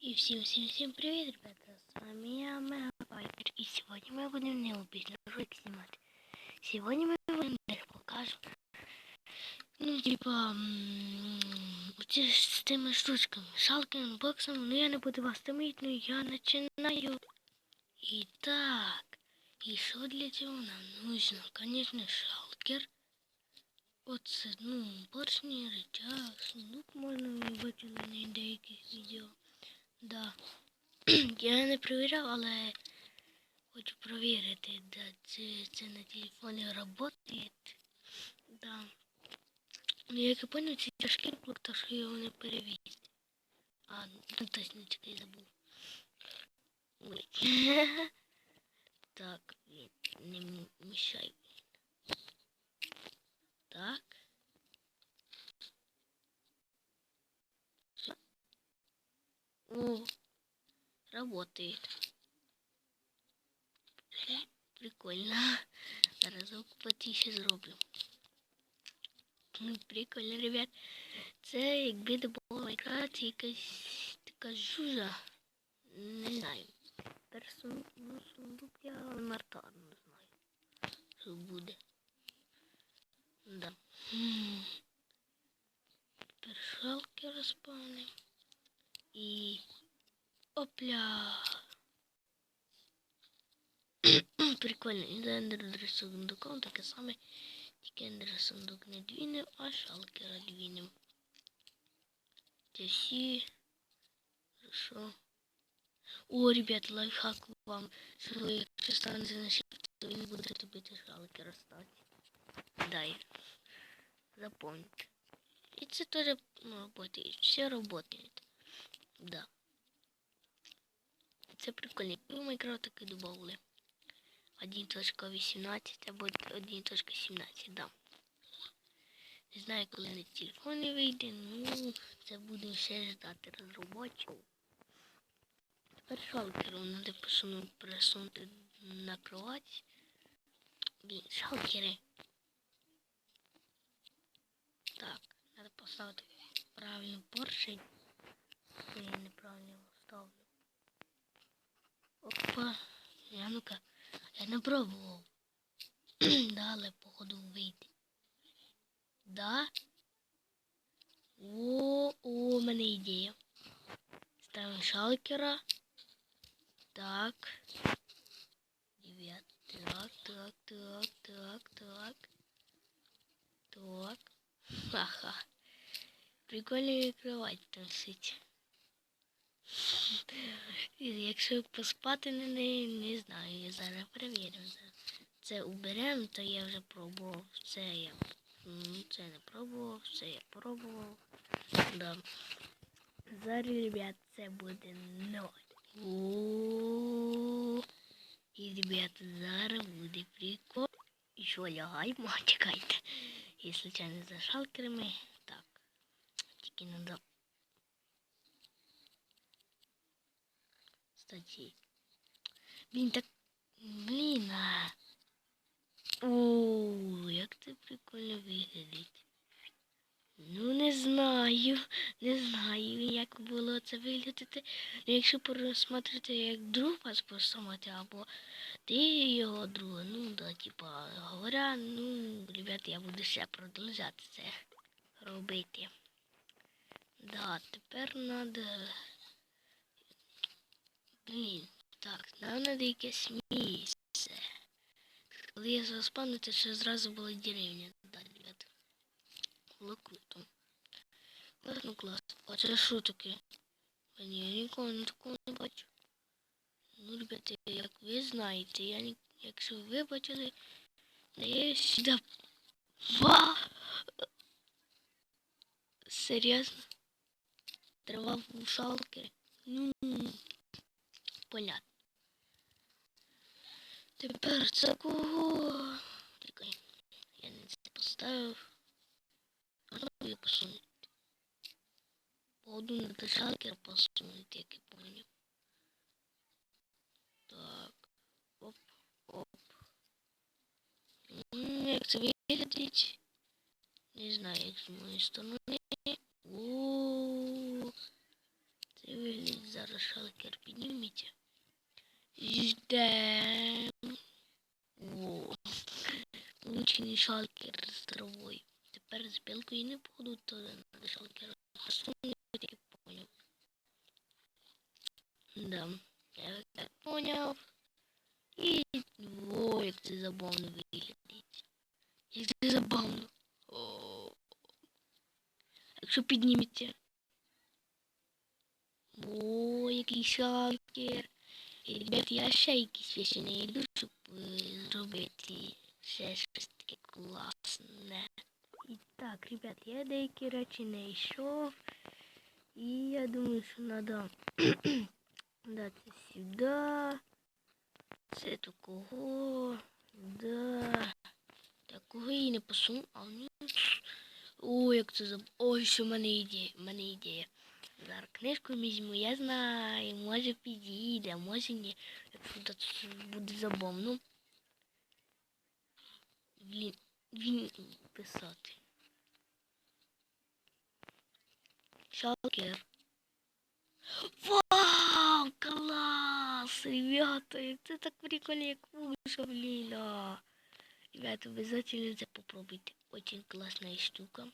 И всем всем всем привет, ребята! С вами я, Мегабайкер. И сегодня мы будем необычный ролик снимать. Сегодня мы вам даже покажем. Ну, типа, м, оці з тими штучками, шалки, анбоксами. Ну, я не буду вас томити, ну я починаю. І так, і що для цього нам нужно? Конечно, шалкер. Оце, ну, поршні, рычаг, перевіряв, але хочу перевірити, да, це, це на телефоні працює. Да. Ну, як я тяжкий блок, так що його не перевіз. А, ну точно чекай, забув. Так, не мішай. Так. О, работает. Э, Прикольно. Разок потише зроблю. Прикольно, ребят. Це якби не було Майнкрафт, якась така жужа. Не знаю. Сундук, ну, сундук я елементарно не знаю. Що буде. Да. М. Тепер шалки розпали. І опля. Прикольно. І за ендер сундуком таке саме. Тільки ендер сундук не двінем, а шалкера двінем. Це всі. Хорошо. О, ребят, лайфхак вам. Що ви, якщо станете на shift, то ви не будете бити шалкера стати. Дай. И это тоже ну, работает. Все работает. Да. Це прикольно. І Майнкрафт таки добавили. 1.18 або 1.17, да. Не знаю, коли на телефоні вийде, ну це будемо ще ждати розробочів. Тепер шалкером треба посунути, пересунути на кровать. Блін, шалкери. Так, надо поставити правильно поршень. Її неправильно його ставлю. Опа. Я ну-ка. Я не пробував. да, але походу вийде. Да? О, у мене ідея. Ставимо шалкера. Так. Дев'ят. Так, так, так, так, так. Так. Ха-ха. Прикольно кровать там сить. Якщо поспати на неї, не знаю, я зараз перевірю. Це уберемо, то я вже пробував. Це я це не пробував, це я пробував. Да. Зараз, ребят, це буде ноль. І, ребят, зараз буде прикол. І що, лягаємо, чекайте. І случайно за шалкерами. Так. Тільки надо. Кстати. Блін, так. Блін. А. О, як це прикольно виглядить. Ну, не знаю, не знаю, як було це виглядати. Ну, якщо пересмотрити, як друг вас посамати, або ти його друга, ну да, типа, говоря, ну, ребят, я буду ще продовжати це робити. Да, тепер надо. Блін, так, нам надо якесь місце. Коли я заспавню, то ще зразу була деревня. Да, ребят. Було круто. Класно, клас. А це що таке? А я ніколи не такого не бачу. Ну, ребята, як ви знаєте, я ні... якщо ви бачили, я сюди. Ва! Серйозно? Трава в шалки. Ну, понятно. Тепер це кого? Чекай, я не це поставив. Можна посунути? Походу на шалкер посунути, як я помню. Так. Оп, оп. Як це виглядить? Не знаю, як з моєї сторони. О, це виглядить зараз шалкер підніметься. Ждем. Во. Влучений шалкер з травою. Тепер з білкою не походу, то надо шалкер засунути, я поняв. Да, я так поняв. І о, як це забавно виглядить. Як це забавно. О. Якщо підніметься. О, який шалкер. І, ребят, я ще якісь вещи не йду, щоб е, зробити ще щось таке класне. І так, ребят, я деякі речі не йшов. І я думаю, що треба дати сюди. Це такого. Да. Такого і не посуну. А ну. О, як це заб... Ой, що в мене ідея. В мене ідея. Зараз книжку візьму, я знаю, може підійде, може ні. Якщо це буде забавно. Блін, він писати. Шалкер. Вау, класс, ребята, це так прикольно, як вийшло, блін. а. Ребята, обязательно это попробуйте. Очень классная штука.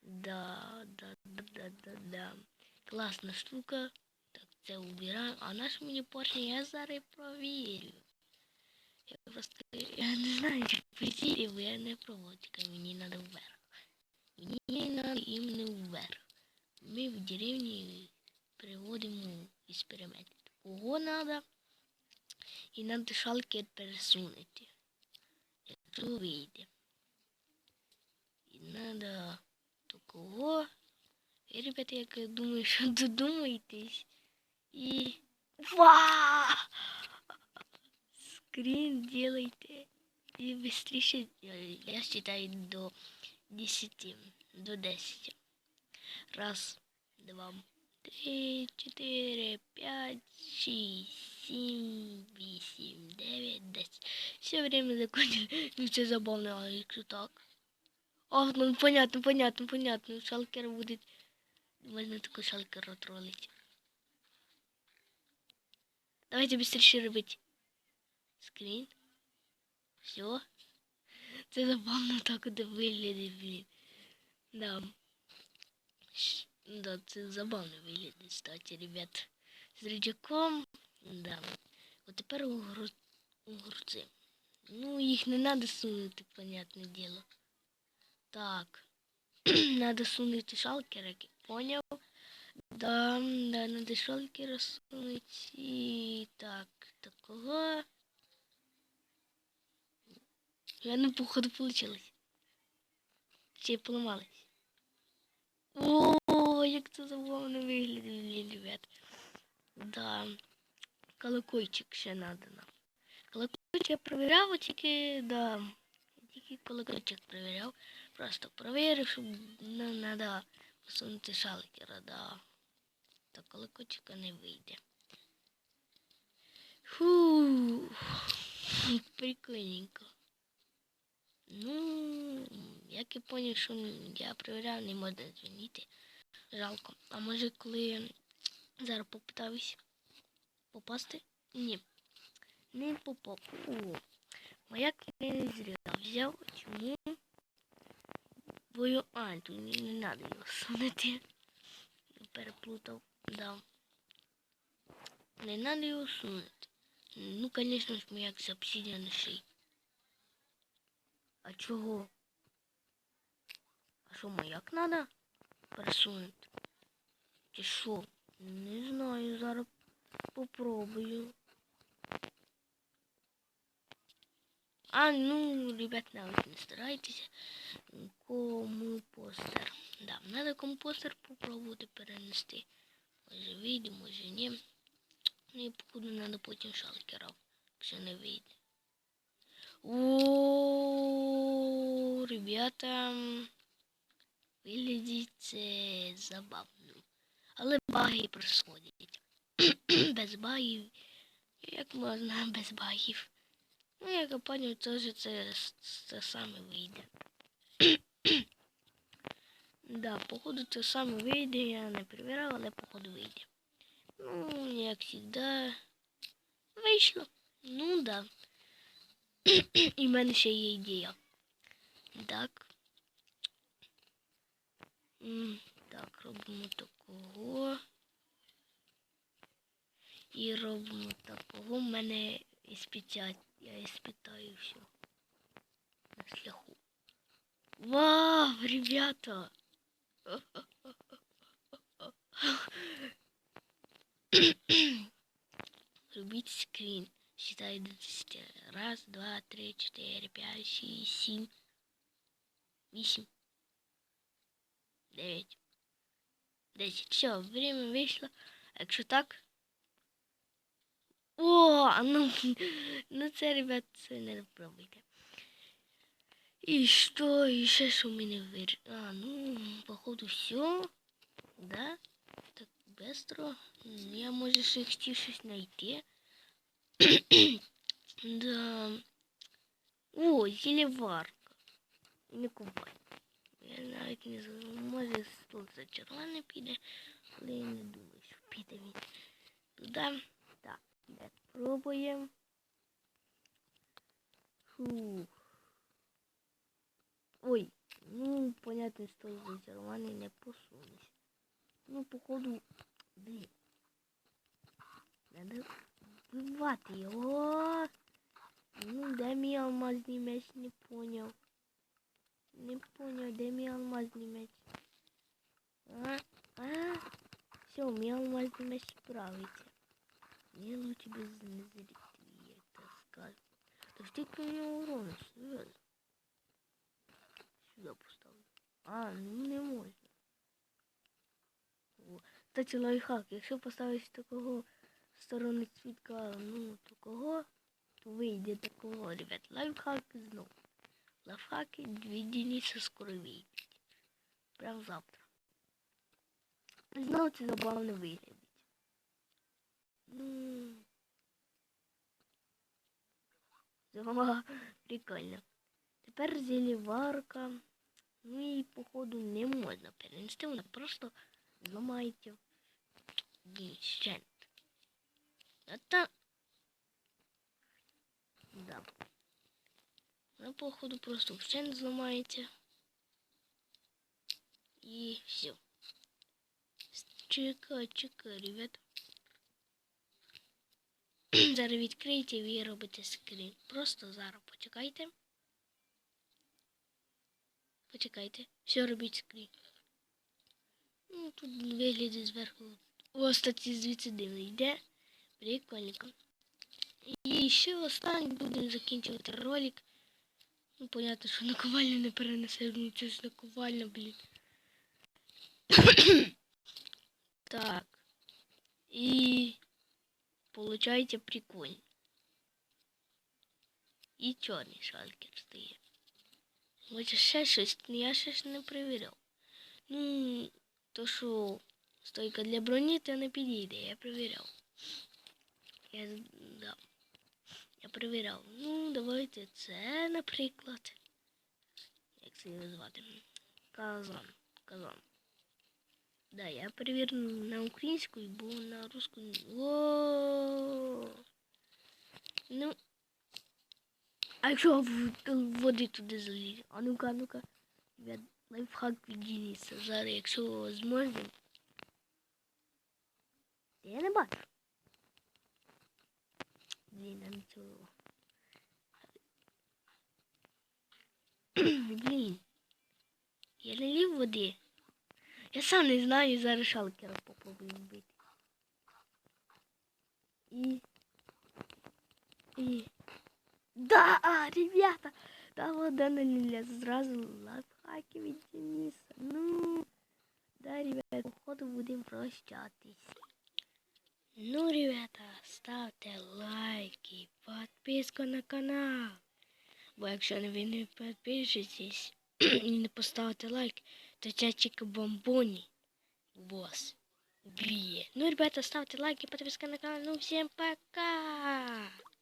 Да, да, да, да, да, да. Класна штука. Так, це убираємо. А наш мені поршень я зараз провірю. Я просто я не знаю, як прийти, бо я не проводка, мені треба вверх. Мені треба іменно вверх. Ми в деревні приводимо експерименти. Кого треба? І треба шалки пересунути. Якщо вийде. І треба. Як я думаю, що додумаєтесь. І... Ва! Скрин делайте. І быстрее, я считаю до 10. До 10. Раз, два, три, четыре, пять, шесть, семь, восемь, девять, десять. Все время закончили. Ну, це забавно, а якщо так. О, ну понятно, понятно, понятно. Шалкер буде. Можна таку шалкер отролить. Давайте быстрее робити. Скрін. Все. Це забавно так от виглядить, блін. Да. Да, це забавно виглядить, кстати, ребят. З рюкзаком. Да. От тепер огур... огурці. Ну, їх не треба сунути, понятне діло. Так. надо сунути шалкер, як я поняв. Да, да, надо шалкера сунуть. І так, такого. Я не походу получилось. Чи поламалось. О, як це забавно виглядає, ребят. Да. Колокольчик ще надо нам. Колокольчик я провіряв, тільки, да. Тільки колокольчик провіряв. Просто провірив, щоб не надо посунути шалкера, да. Так колокольчика не вийде. Фу, прикольненько. Ну, як я поняв, що я перевіряв, не можна дзвонити. Жалко. А може коли зараз попитаюсь попасти? Ні. Не попав. О, маяк не зря взяв. Чому? Бо його... А, тут не, треба його сунути. Переплутав. Да. Не треба його сунути. Ну, звісно ж, маяк з обсидіана шиї. А чого? А що, маяк надо пересунути? Чи що? Не знаю, зараз попробую. А, ну, ребят, навіть не старайтеся. Кому постер. Да, надо компостер попробувати перенести. Може вийде, може ні. Ну і походу надо потім шалкера, якщо не вийде. О, ребята, виглядить це забавно. Але баги происходять. без багів. Як можна без багів? Ну, як я поняв, теж це, це саме вийде. да, походу це саме вийде, я не перевіряв, але походу вийде. Ну, як завжди. Вийшло. Ну да. І в мене ще є ідея. Так. Так, робимо такого. І робимо такого. У мене іспитять. Я іспитаю все. На шляху. Вау, ребята! Робіть скрін. Считай до 10. Раз, два, три, чотири, п'ять, шість, сім, вісім, дев'ять, десять. Все, время вийшло. Якщо так. О, ну, ну це, ребят, це не пробуйте. І що, і ще що в мене вир... А, ну, походу, все. Да? Так быстро. М, Я, може, ще хотів щось знайти. да. О, зіліварка. Не купай. Я навіть не знаю. Може, тут за червоне піде, але я не думаю, що піде він туди. Так, де пробуємо. Ой, ну, понятно, что зачарованный не посунусь. Ну, походу, блин. Надо вбивати його. Ну, де мій алмазний не понял. Не понял, де мій алмазний меч. А, а, все, мій алмазний меч справиться. Мені лучше без незрителей, я так скажу. Та ж ти мені урона, серйозно. Сюди поставлю. А, ну не можна. О, Кстати, лайфхак, якщо поставити такого в сторону цвітка, ну, такого, то вийде такого, ребят. Лайфхак знов. Лайфхаки дві Дениса скоро вийдуть. Прям завтра. Знову це забавно виглядить. Ну. О, прикольно. Тепер зеліварка. Ну і походу не можна перенести, вона просто зламається діщент. Это... Да. Вона походу просто вщент зламається. І все. Чекай, чекай, ребят. зараз відкрийте і робите скрін. Просто зараз почекайте. Почекайте. Все робіть скрін. Ну, тут вигляді зверху. О, статті звідси дивно йде. Прикольненько. І ще останній будемо закінчувати ролик. Ну, понятно, що наковальню не перенесе, ну це ж наковальня, блін. так. І получається прикольно. І чорний шалкер стає. Може ще щось, ну я ще ж не перевіряв. Ну, то що стойка для броні, то не підійде, я перевіряв. Я, з- да. я перевіряв. Ну, давайте це, наприклад. Як це його звати? Казан. Казан. Да, я перевірив на українську, бо на русську. О. Ну. А якщо в- води туди залізти? А ну-ка, ну-ка. Ребят, лайфхак від Дениса. Зараз, якщо зможемо. Я не бачу. Блін, нам цього. Блін. Я не лів води. Я сам не знаю, зараз шалкера попробую вбити. І... І... Да, ребята! Та вода не ліля. Зразу лайфхаки від Дениса. Ну, да, ребята, походу будемо прощатись. Ну, ребята, ставте лайки, подписку на канал. Бо якщо ви не підпишетесь і не поставите лайк, то бомбони Босс. Бие. Ну, ребята, ставьте лайки, подписка на канал. Ну, всем пока!